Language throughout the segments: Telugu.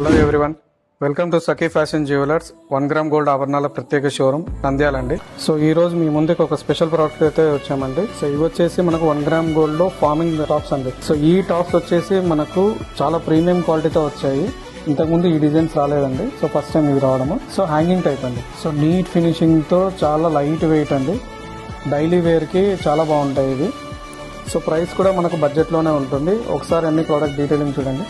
Hello everyone welcome to Sakhi fashion jewellers one gram gold ఆభరణాల ప్రత్యేక షోరూమ్ నంద్యాలండి. సో ఈ రోజు మీ ముందుకు ఒక స్పెషల్ ప్రోడక్ట్ అయితే వచ్చామండి. సో ఇవి వచ్చేసి మనకు వన్ గ్రామ్ గోల్డ్లో ఫార్మింగ్ టాప్స్ అండి. సో ఈ టాప్స్ వచ్చేసి మనకు చాలా ప్రీమియం క్వాలిటీతో వచ్చాయి. ఇంతకుముందు ఈ డిజైన్స్ రాలేదండి. సో ఫస్ట్ టైం ఇవి రావడము. సో హ్యాంగింగ్ టైప్ అండి. సో నీట్ ఫినిషింగ్తో చాలా లైట్ వెయిట్ అండి. డైలీ వేర్కి చాలా బాగుంటాయి ఇవి. సో ప్రైస్ కూడా మనకు బడ్జెట్లోనే ఉంటుంది. ఒకసారి అన్ని ప్రోడక్ట్ డీటెయిలింగ్ చూడండి.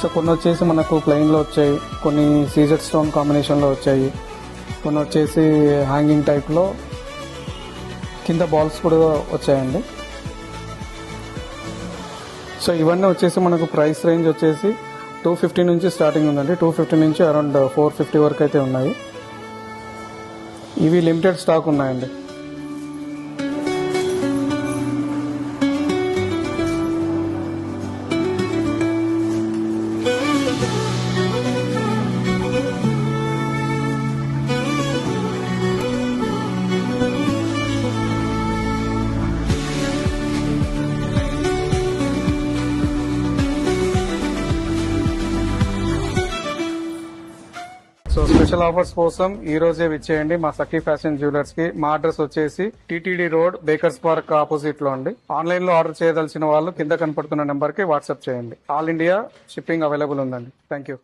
సో కొన్ని వచ్చేసి మనకు ప్లెయిన్లో వచ్చాయి. కొన్ని సీజెడ్ స్టోన్ కాంబినేషన్లో వచ్చాయి. కొన్ని వచ్చేసి హ్యాంగింగ్ టైప్లో కింద బాల్స్ కూడా వచ్చాయండి. సో ఇవన్నీ వచ్చేసి మనకు ప్రైస్ రేంజ్ వచ్చేసి టూ ఫిఫ్టీ నుంచి స్టార్టింగ్ ఉందండి. టూ ఫిఫ్టీ నుంచి అరౌండ్ ఫోర్ ఫిఫ్టీ వరకు అయితే ఉన్నాయి. ఇవి లిమిటెడ్ స్టాక్ ఉన్నాయండి. Thank you. So special offers కోసం ఈ రోజే విచ్చేయండి మా సఖీ ఫ్యాషన్ జ్యువెలర్స్కి. మా అడ్రస్ వచ్చేసి టీటీడీ రోడ్ బేకర్స్ పార్క్ ఆపోజిట్లో అండి. ఆన్లైన్లో ఆర్డర్ చేయదలసిన వాళ్ళు కింద కనపడుతున్న నెంబర్కి వాట్సాప్ చేయండి. ఆల్ ఇండియా షిప్పింగ్ అవైలబుల్ ఉందండి. Thank you